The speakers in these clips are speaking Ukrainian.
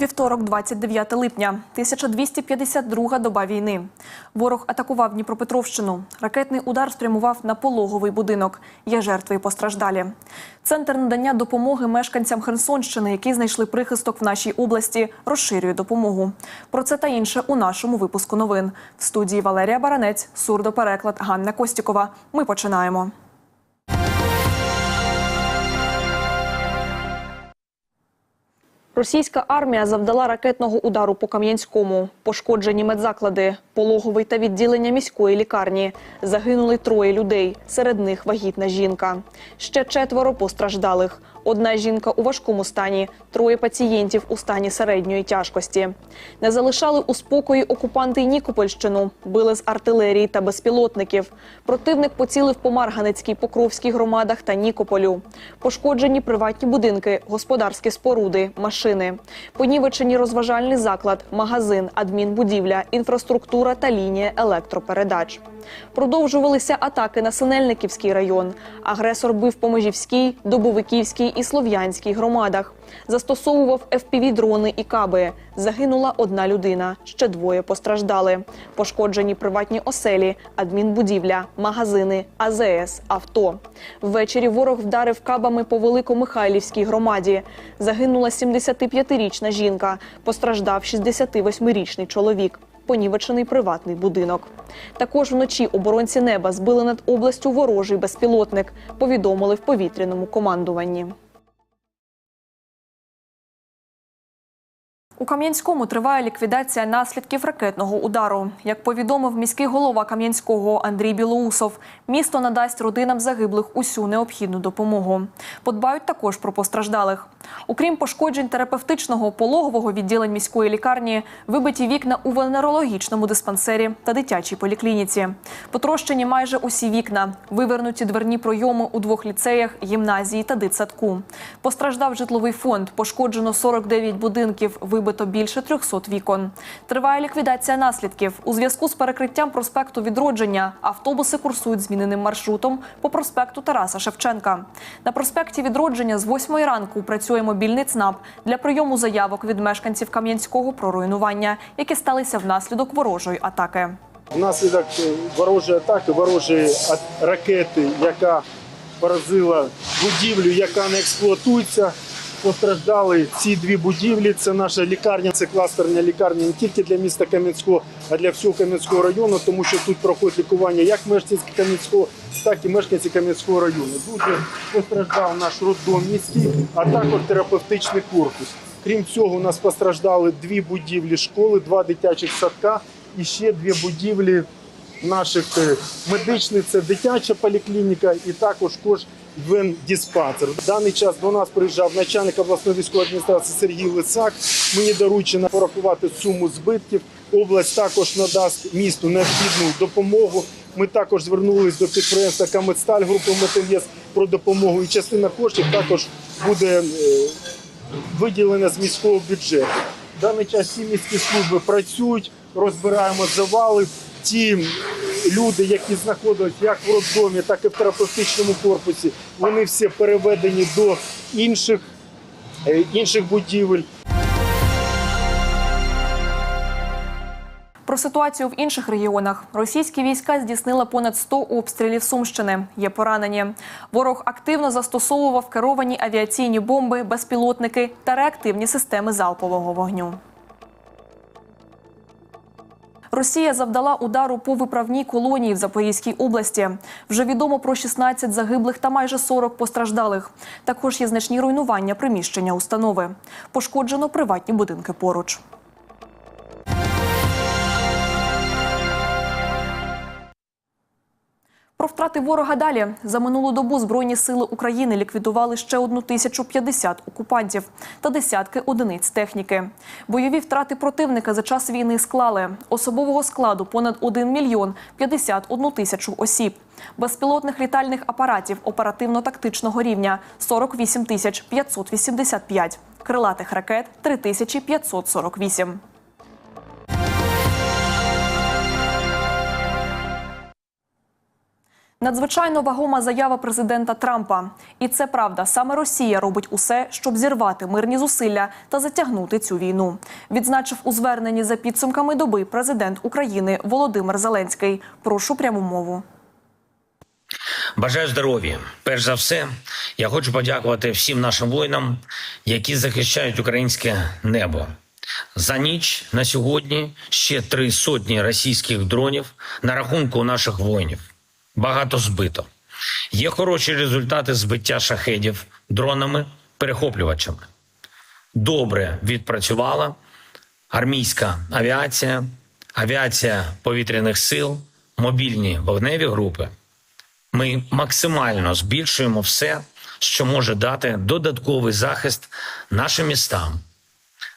Вівторок, 29 липня, 1252 доба війни. Ворог атакував Дніпропетровщину. Ракетний удар спрямував на пологовий будинок. Є жертви і постраждалі. Центр надання допомоги мешканцям Херсонщини, які знайшли прихисток в нашій області, розширює допомогу. Про це та інше у нашому випуску новин. В студії Валерія Баранець, сурдопереклад Ганна Костікова. Ми починаємо. Російська армія завдала ракетного удару по Кам'янському. Пошкоджені медзаклади, пологовий та відділення міської лікарні. Загинули троє людей. Серед них вагітна жінка. Ще четверо постраждалих. Одна жінка у важкому стані, троє пацієнтів у стані середньої тяжкості. Не залишали у спокої окупанти Нікопольщину, били з артилерії та безпілотників. Противник поцілив по Марганецькій, Покровській громадах та Нікополю. Пошкоджені приватні будинки, господарські споруди, машини. Понівечені розважальний заклад, магазин, адмінбудівля, інфраструктура та лінія електропередач. Продовжувалися атаки на Синельниківський район. Агресор бив по Межівській, Добовиківській і Слов'янській громадах. Застосовував FPV-дрони і каби. Загинула одна людина, ще двоє постраждали. Пошкоджені приватні оселі, адмінбудівля, магазини, АЗС, авто. Ввечері ворог вдарив кабами по Великомихайлівській громаді. Загинула 75-річна жінка, постраждав 68-річний чоловік. Понівечений приватний будинок. Також вночі оборонці неба збили над областю ворожий безпілотник. Повідомили в повітряному командуванні. У Кам'янському триває ліквідація наслідків ракетного удару. Як повідомив міський голова Кам'янського Андрій Білоусов, місто надасть родинам загиблих усю необхідну допомогу. Подбають також про постраждалих. Окрім пошкоджень терапевтичного пологового відділень міської лікарні, вибиті вікна у венерологічному диспансері та дитячій поліклініці. Потрощені майже усі вікна, вивернуті дверні пройоми у двох ліцеях, гімназії та дитсадку. Постраждав житловий фонд, пошкоджено 49 будинків, вибито більше 300 вікон. Триває ліквідація наслідків. У зв'язку з перекриттям проспекту Відродження автобуси курсують зміненим маршрутом по проспекту Тараса Шевченка. На проспекті Відродження з 8 ранку працює мобільний ЦНАП для прийому заявок від мешканців Кам'янського про руйнування, які сталися внаслідок ворожої атаки. Внаслідок е, ворожої атаки, ворожої ракети, яка поразила будівлю, яка не експлуатується. Постраждали ці дві будівлі. Це наша лікарня, це кластерна лікарня не тільки для міста Кам'янського, а для всього Кам'янського району, тому що тут проходить лікування як мешканці Кам'янського, так і мешканці Кам'янського району. Дуже постраждав наш роддом місті, а також терапевтичний корпус. Крім цього, у нас постраждали дві будівлі школи, два дитячих садка і ще дві будівлі наших е, медичних. Це дитяча поліклініка і також кож диспансер. В даний час до нас приїжджав начальник обласної військової адміністрації Сергій Лисак. Мені доручено порахувати суму збитків. Область також надасть місту необхідну допомогу. Ми також звернулись до підприємства Камедсталь групи Метинвест про допомогу. І частина коштів також буде е, виділена з міського бюджету. В даний час всі міські служби працюють, розбираємо завали. Ті люди, які знаходились як в роддомі, так і в терапевтичному корпусі, вони всі переведені до інших, е, інших будівель. Про ситуацію в інших регіонах російські війська здійснили понад 100 обстрілів Сумщини. Є поранені. Ворог активно застосовував керовані авіаційні бомби, безпілотники та реактивні системи залпового вогню. Росія завдала удару по виправній колонії в Запорізькій області. Вже відомо про 16 загиблих та майже 40 постраждалих. Також є значні руйнування приміщення установи. Пошкоджено приватні будинки поруч. Про втрати ворога далі за минулу добу збройні сили України ліквідували ще одну тисячу 50 окупантів та десятки одиниць техніки. Бойові втрати противника за час війни склали особового складу понад 1 мільйон 51 тисячу осіб. Безпілотних літальних апаратів оперативно-тактичного рівня 48 тисяч 585, крилатих ракет 3548. Надзвичайно вагома заява президента Трампа. І це правда, саме Росія робить усе, щоб зірвати мирні зусилля та затягнути цю війну. Відзначив у зверненні за підсумками доби президент України Володимир Зеленський. Прошу пряму мову. Бажаю здоров'я. Перш за все, я хочу подякувати всім нашим воїнам, які захищають українське небо. За ніч на сьогодні ще три сотні російських дронів на рахунку наших воїнів. Багато збито. Є хороші результати збиття шахедів дронами, перехоплювачами. Добре відпрацювала армійська авіація, авіація повітряних сил, мобільні вогневі групи. Ми максимально збільшуємо все, що може дати додатковий захист нашим містам,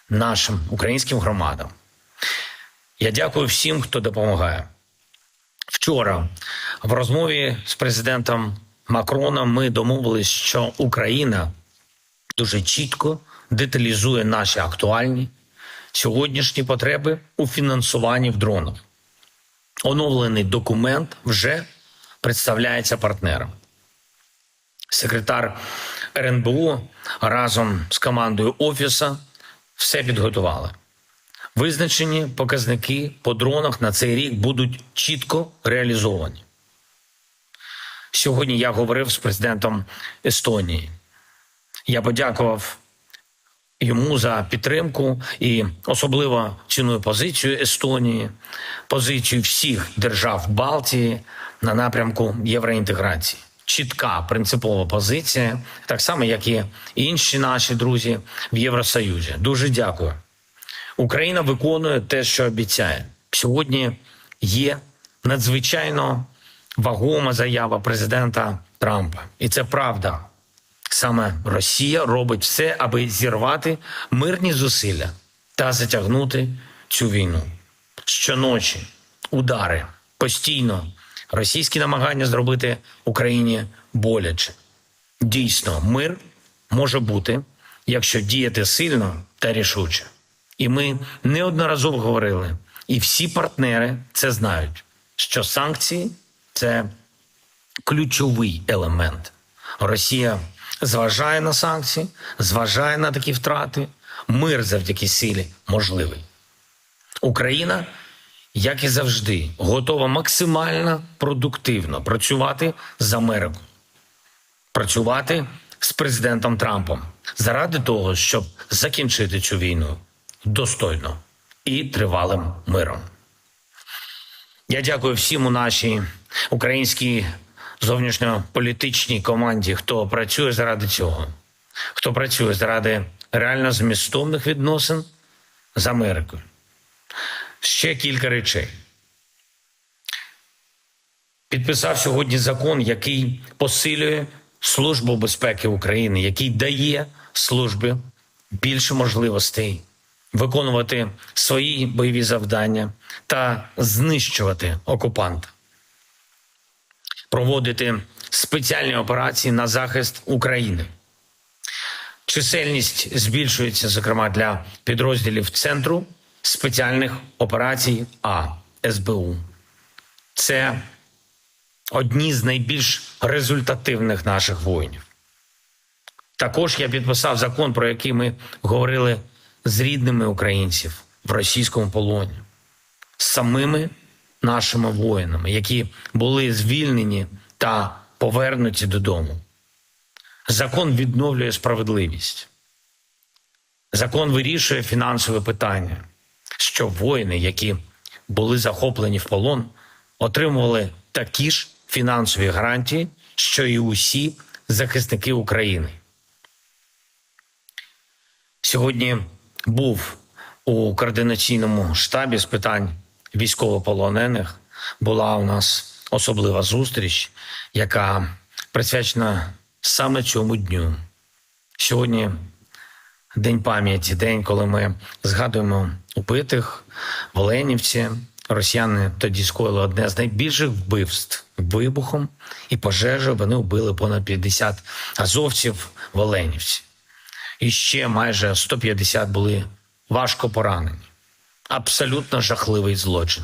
нашим українським громадам. Я дякую всім, хто допомагає. Вчора в розмові з президентом Макроном ми домовились, що Україна дуже чітко деталізує наші актуальні сьогоднішні потреби у фінансуванні в дронах. Оновлений документ вже представляється партнером. Секретар РНБО разом з командою Офіса все підготували. Визначені показники по дронах на цей рік будуть чітко реалізовані. Сьогодні я говорив з президентом Естонії. Я подякував йому за підтримку і особливо ціную позицію Естонії, позицію всіх держав Балтії на напрямку євроінтеграції. Чітка принципова позиція, так само як і інші наші друзі в Євросоюзі. Дуже дякую. Україна виконує те, що обіцяє. Сьогодні є надзвичайно вагома заява президента Трампа, і це правда. Саме Росія робить все, аби зірвати мирні зусилля та затягнути цю війну. Щоночі удари постійно російські намагання зробити Україні боляче. Дійсно, мир може бути, якщо діяти сильно та рішуче. І ми неодноразово говорили, і всі партнери це знають, що санкції це ключовий елемент. Росія зважає на санкції, зважає на такі втрати. Мир завдяки силі можливий. Україна, як і завжди, готова максимально продуктивно працювати з Америкою, працювати з президентом Трампом заради того, щоб закінчити цю війну достойно і тривалим миром. Я дякую всім у нашій українській зовнішньополітичній команді, хто працює заради цього, хто працює заради реально змістовних відносин з Америкою. Ще кілька речей. Підписав сьогодні закон, який посилює Службу безпеки України, який дає службі більше можливостей виконувати свої бойові завдання та знищувати окупанта проводити спеціальні операції на захист України. Чисельність збільшується, зокрема, для підрозділів Центру спеціальних операцій А СБУ. Це одні з найбільш результативних наших воїнів. Також я підписав закон, про який ми говорили з рідними українців в російському полоні, з самими нашими воїнами, які були звільнені та повернуті додому. Закон відновлює справедливість. Закон вирішує фінансове питання, що воїни, які були захоплені в полон, отримували такі ж фінансові гарантії, що і усі захисники України. Сьогодні був у координаційному штабі з питань військовополонених. Була у нас особлива зустріч, яка присвячена саме цьому дню. Сьогодні день пам'яті, день, коли ми згадуємо убитих в Оленівці. Росіяни тоді скоїли одне з найбільших вбивств вибухом і пожежею. Вони вбили понад 50 азовців в Оленівці. І ще майже 150 були важко поранені. Абсолютно жахливий злочин.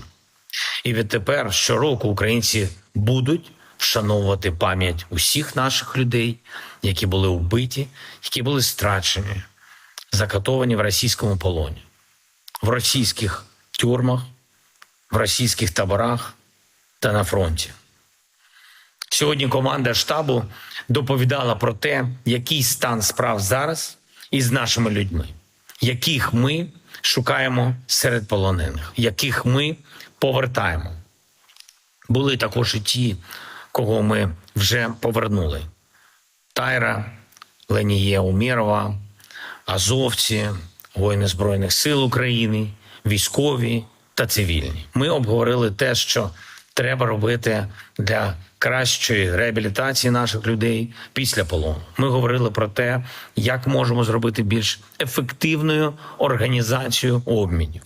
І відтепер щороку українці будуть вшановувати пам'ять усіх наших людей, які були вбиті, які були страчені, закатовані в російському полоні, в російських тюрмах, в російських таборах та на фронті. Сьогодні команда штабу доповідала про те, який стан справ зараз із нашими людьми, яких ми шукаємо серед полонених, яких ми повертаємо. Були також і ті, кого ми вже повернули: Тайра, Леніє Умірова, азовці, воїни Збройних сил України, військові та цивільні. Ми обговорили те, що треба робити для кращої реабілітації наших людей після полону. Ми говорили про те, як можемо зробити більш ефективною організацію обмінів.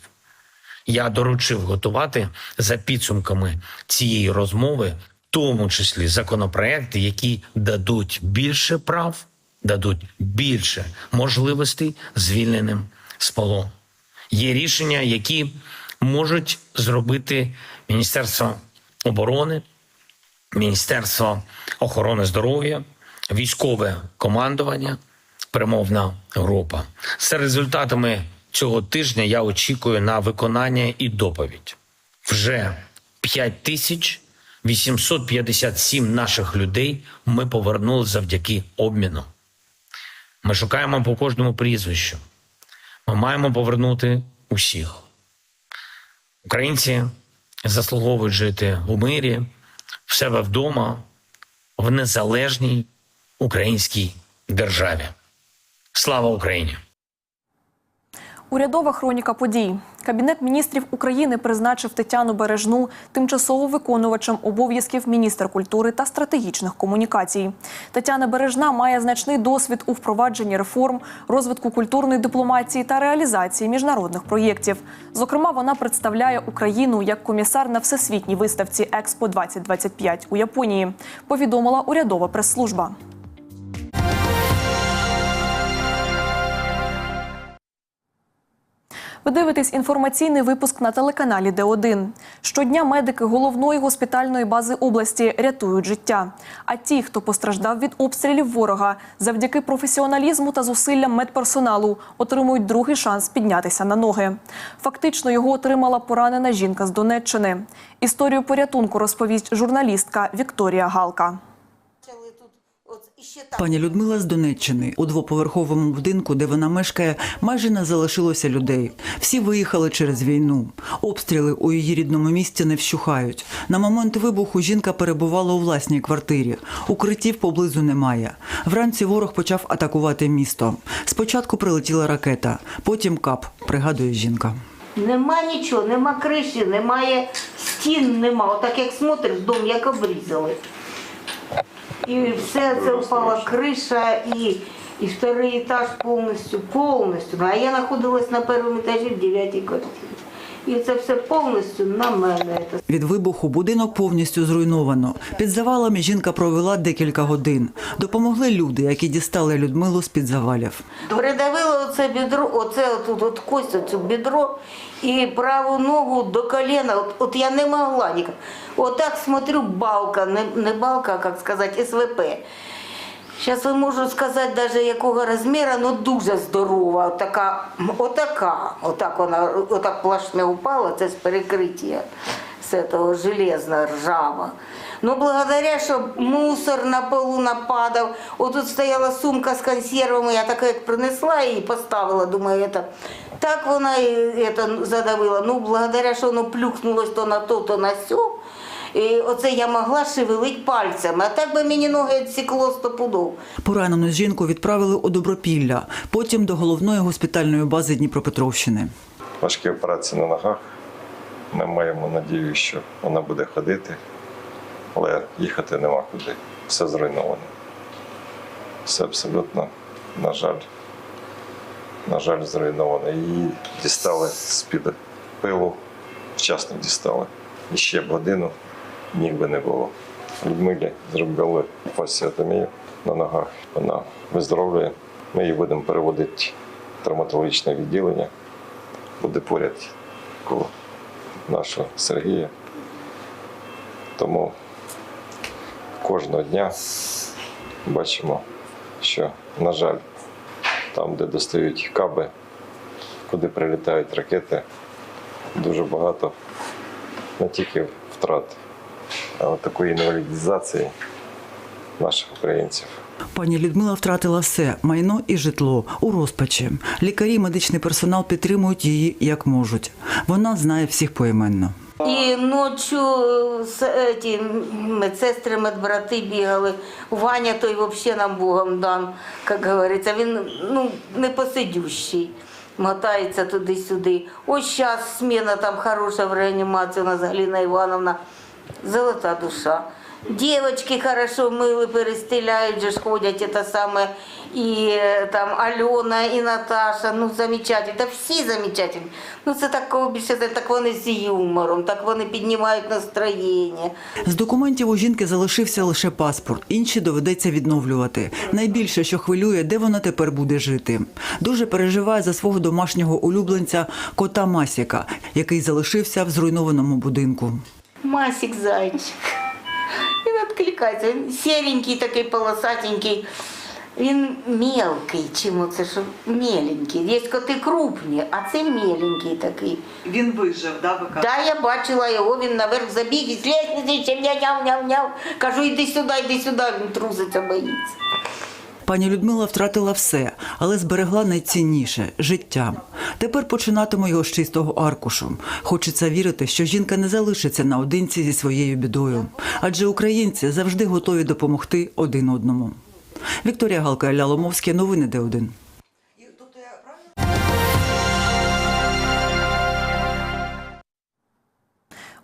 Я доручив готувати за підсумками цієї розмови, в тому числі законопроекти, які дадуть більше прав, дадуть більше можливостей звільненим з полону. Є рішення, які можуть зробити Міністерство оборони, Міністерство охорони здоров'я, військове командування, перемовна група. За результатами цього тижня я очікую на виконання і доповідь. Вже 5857 наших людей ми повернули завдяки обміну. Ми шукаємо по кожному прізвищу. Ми маємо повернути усіх. Українці заслуговують жити у мирі, в себе вдома, в незалежній українській державі. Слава Україні! Урядова хроніка подій. Кабінет міністрів України призначив Тетяну Бережну тимчасово виконувачем обов'язків міністра культури та стратегічних комунікацій. Тетяна Бережна має значний досвід у впровадженні реформ, розвитку культурної дипломатії та реалізації міжнародних проєктів. Зокрема, вона представляє Україну як комісар на всесвітній виставці Експо 2025 у Японії. Повідомила урядова прес-служба. Ви дивитесь інформаційний випуск на телеканалі Д1. Щодня медики головної госпітальної бази області рятують життя. А ті, хто постраждав від обстрілів ворога, завдяки професіоналізму та зусиллям медперсоналу отримують другий шанс піднятися на ноги. Фактично його отримала поранена жінка з Донеччини. Історію порятунку розповість журналістка Вікторія Галка. Пані Людмила з Донеччини у двоповерховому будинку, де вона мешкає, майже не залишилося людей. Всі виїхали через війну. Обстріли у її рідному місті не вщухають. На момент вибуху жінка перебувала у власній квартирі. Укриттів поблизу немає. Вранці ворог почав атакувати місто. Спочатку прилетіла ракета, потім кап, пригадує жінка. Нема нічого, нема криші, немає стін, нема. Отак як смотриш, дом як обрізали. І все це впала криша і, і второй этаж повністю, повністю. А я знаходилась на першому етажі в дев'ятой квартирі. І це все повністю на мене. Від вибуху будинок повністю зруйновано. Під завалами жінка провела декілька годин. Допомогли люди, які дістали Людмилу з-під завалів. Придавило оце бідро, оце отут от кость, оцю бідро і праву ногу до коліна. От, от я не могла ніяк. Отак смотрю, балка, не, не балка, як сказати, СВП. Зараз не можу сказати навіть якого розміру, але дуже здорова. Отака, отака, отак вона, отак плашмя упала, це з перекриття з цього железна ржава. Ну, благодаря, що мусор на полу нападав. Отут стояла сумка з консервами, я така як принесла і поставила, думаю, это. так вона і задавила. Ну, благодаря, що воно плюхнулось то на то, то на сьо. І оце я могла шевелити пальцями, а так би мені ноги відсікло стопудов. Поранену жінку відправили у Добропілля, потім до головної госпітальної бази Дніпропетровщини. важкі операції на ногах. Ми маємо надію, що вона буде ходити, але їхати нема куди. Все зруйновано. Все абсолютно, на жаль, на жаль, зруйновано. Її дістали з-під пилу, вчасно дістали. І ще б годину ніг би не було. Людмилі зробили фасіотомію на ногах. Вона виздоровлює. Ми її будемо переводити в травматологічне відділення буде поряд коло нашого Сергія. Тому кожного дня бачимо, що, на жаль, там, де достають каби, куди прилітають ракети, дуже багато не тільки втрат, такої інвалідизації наших українців. Пані Людмила втратила все майно і житло у розпачі. Лікарі, і медичний персонал підтримують її як можуть. Вона знає всіх поіменно. І ночі з, ті, медсестри, медбрати бігали. Ваня той взагалі нам Богом дан, як говориться. Він ну, непосидющий. Мотається туди-сюди. Ось зараз сміна там хороша в реанімації у нас Галина Івановна. Золота душа. Девочки хорошо мили, перестеляють, же ж ходять, это саме, і е, там Альона, і Наташа, ну замечательно, та всі замечательні. Ну це такого більше, так вони з юмором, так вони піднімають настроєння. З документів у жінки залишився лише паспорт. Інші доведеться відновлювати. Найбільше, що хвилює, де вона тепер буде жити. Дуже переживає за свого домашнього улюбленця кота Масіка, який залишився в зруйнованому будинку. Масик зайчик. Він відкликається. Він сіренький такий полосатенький. Він мелкий, чим оце що меленький. Є коти крупні, а це меленький такий. Він вижив, да, ви Да, я бачила його, він наверх забіг і з лестниці, няв няв няв Кажу, йди сюди, йди сюди, він труситься, боїться. Пані Людмила втратила все, але зберегла найцінніше життя. Тепер починатиму його з чистого аркушу. Хочеться вірити, що жінка не залишиться наодинці зі своєю бідою, адже українці завжди готові допомогти один одному. Вікторія Галка Ілля Ломовський, новини Д1.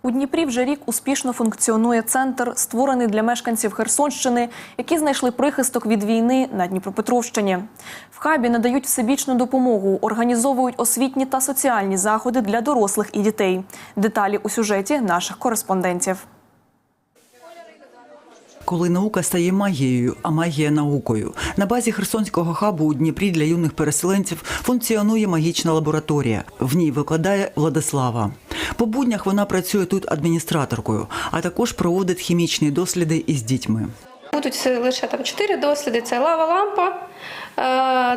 У Дніпрі вже рік успішно функціонує центр, створений для мешканців Херсонщини, які знайшли прихисток від війни на Дніпропетровщині. В хабі надають всебічну допомогу, організовують освітні та соціальні заходи для дорослих і дітей. Деталі у сюжеті наших кореспондентів. Коли наука стає магією, а магія наукою. На базі Херсонського хабу у Дніпрі для юних переселенців функціонує магічна лабораторія. В ній викладає Владислава. По буднях вона працює тут адміністраторкою, а також проводить хімічні досліди із дітьми. Будуть лише там чотири досліди: це лава лампа,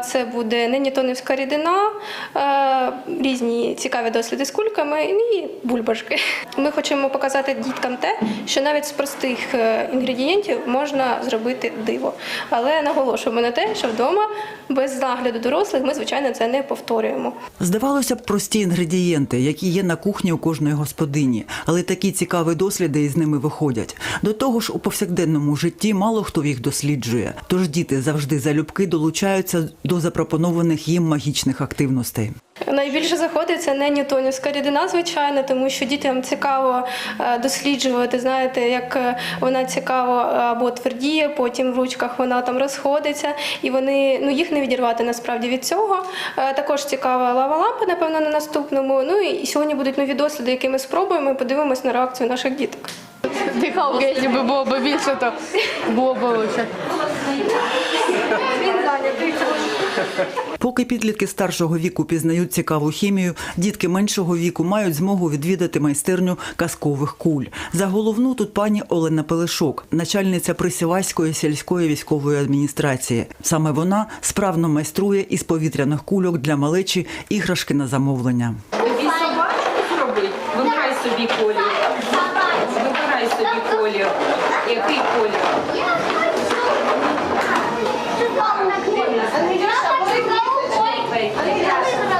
це буде ненітонівська рідина, е, різні цікаві досліди з кульками і бульбашки. Ми хочемо показати діткам те, що навіть з простих е, інгредієнтів можна зробити диво. Але наголошуємо на те, що вдома без нагляду дорослих ми, звичайно, це не повторюємо. Здавалося б, прості інгредієнти, які є на кухні у кожної господині, але такі цікаві досліди із ними виходять. До того ж, у повсякденному житті мало хто їх досліджує. Тож діти завжди залюбки долучаються до запропонованих їм магічних активностей. Найбільше заходить це не ньютонівська рідина, звичайно, тому що дітям цікаво е, досліджувати. Знаєте, як е, вона цікаво е, або твердіє, потім в ручках вона там розходиться, і вони ну їх не відірвати насправді від цього. Також цікава лава лампа, напевно, на наступному. Ну і сьогодні будуть нові досліди, які ми спробуємо. і Подивимось на реакцію наших діток. Дихалки, якщо б було б більше, то було б лучше. Поки підлітки старшого віку пізнають цікаву хімію, дітки меншого віку мають змогу відвідати майстерню казкових куль. За головну тут пані Олена Пелешок, начальниця Присівайської сільської військової адміністрації. Саме вона справно майструє із повітряних кульок для малечі іграшки на замовлення. Тобі собачку зробити? Вибирай собі колір. Вибирай собі колір. Який колір?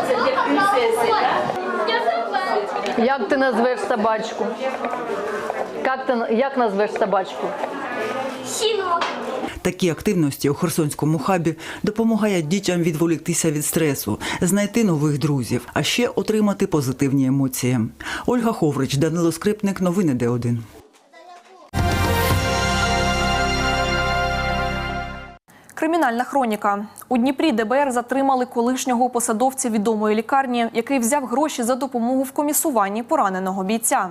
Це для принцеси, так? Як ти назвеш собачку? Як ти як назвеш собачку? Такі активності у Херсонському хабі допомагають дітям відволіктися від стресу, знайти нових друзів, а ще отримати позитивні емоції. Ольга Ховрич, Данило Скрипник, новини Д1. Кримінальна хроніка у Дніпрі ДБР затримали колишнього посадовця відомої лікарні, який взяв гроші за допомогу в комісуванні пораненого бійця.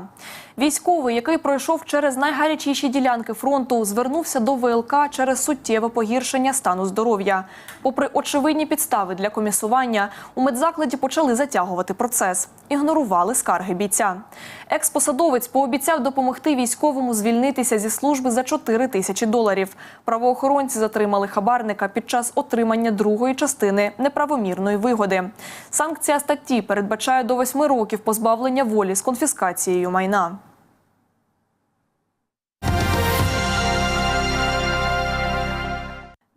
Військовий, який пройшов через найгарячіші ділянки фронту, звернувся до ВЛК через суттєве погіршення стану здоров'я. Попри очевидні підстави для комісування, у медзакладі почали затягувати процес, ігнорували скарги бійця. Експосадовець пообіцяв допомогти військовому звільнитися зі служби за 4 тисячі доларів. Правоохоронці затримали хабарника під час отримання другої частини неправомірної вигоди. Санкція статті передбачає до 8 років позбавлення волі з конфіскацією майна.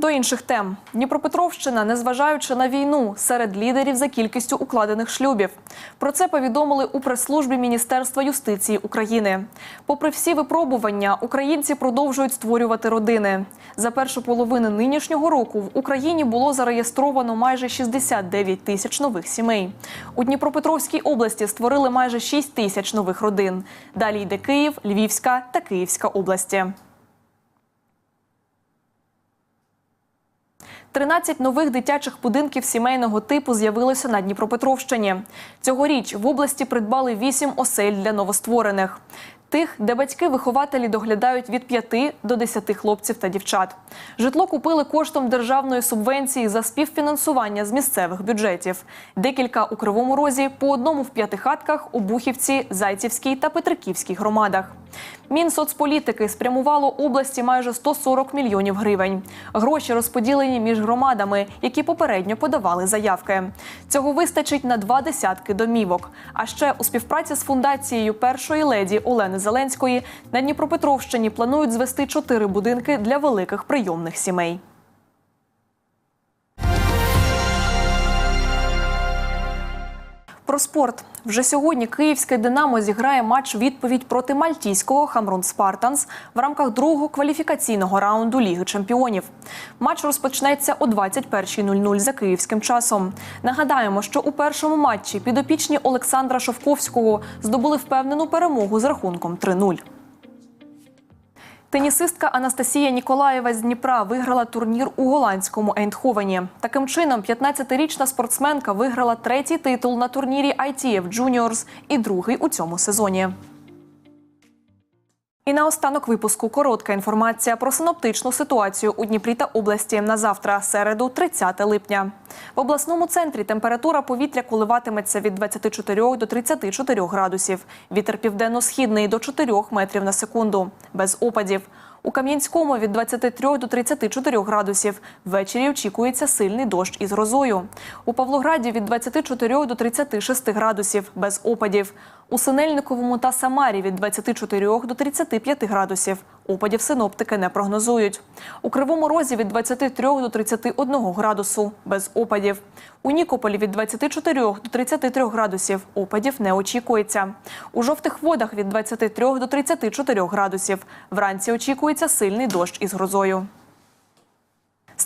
До інших тем Дніпропетровщина, незважаючи на війну, серед лідерів за кількістю укладених шлюбів. Про це повідомили у прес-службі Міністерства юстиції України. Попри всі випробування, українці продовжують створювати родини. За першу половину нинішнього року в Україні було зареєстровано майже 69 тисяч нових сімей. У Дніпропетровській області створили майже 6 тисяч нових родин. Далі йде Київ, Львівська та Київська області. 13 нових дитячих будинків сімейного типу з'явилося на Дніпропетровщині. Цьогоріч в області придбали 8 осель для новостворених. Тих, де батьки-вихователі доглядають від 5 до 10 хлопців та дівчат. Житло купили коштом державної субвенції за співфінансування з місцевих бюджетів. Декілька у Кривому Розі, по одному в П'ятихатках, у Бухівці, Зайцівській та Петриківській громадах. Мінсоцполітики спрямувало області майже 140 мільйонів гривень. Гроші розподілені між громадами, які попередньо подавали заявки. Цього вистачить на два десятки домівок. А ще у співпраці з фундацією першої леді Олени Зеленської на Дніпропетровщині планують звести чотири будинки для великих прийомних сімей. Про спорт вже сьогодні київське Динамо зіграє матч відповідь проти мальтійського Хамрун Спартанс в рамках другого кваліфікаційного раунду Ліги Чемпіонів. Матч розпочнеться о 21.00 за київським часом. Нагадаємо, що у першому матчі підопічні Олександра Шовковського здобули впевнену перемогу з рахунком 3-0. Тенісистка Анастасія Ніколаєва з Дніпра виграла турнір у голландському Ейндховені. Таким чином, 15-річна спортсменка виграла третій титул на турнірі ITF Juniors і другий у цьому сезоні. І наостанок випуску коротка інформація про синоптичну ситуацію у Дніпрі та області на завтра, середу, 30 липня. В обласному центрі температура повітря коливатиметься від 24 до 34 градусів. Вітер південно-східний до 4 метрів на секунду. Без опадів. У Кам'янському від 23 до 34 градусів. Ввечері очікується сильний дощ із грозою. У Павлограді від 24 до 36 градусів. Без опадів. У Синельниковому та Самарі від 24 до 35 градусів. Опадів синоптики не прогнозують. У Кривому Розі від 23 до 31 градусу. Без опадів. У Нікополі від 24 до 33 градусів. Опадів не очікується. У жовтих водах від 23 до 34 градусів. Вранці очікується сильний дощ із грозою.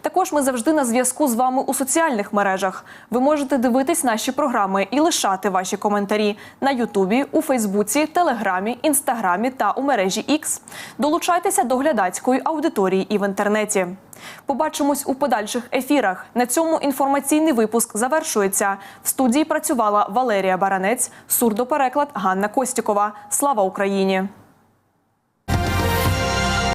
Також ми завжди на зв'язку з вами у соціальних мережах. Ви можете дивитись наші програми і лишати ваші коментарі на Ютубі, у Фейсбуці, Телеграмі, Інстаграмі та у мережі X. Долучайтеся до глядацької аудиторії і в інтернеті. Побачимось у подальших ефірах. На цьому інформаційний випуск завершується. В студії працювала Валерія Баранець, сурдопереклад Ганна Костікова. Слава Україні!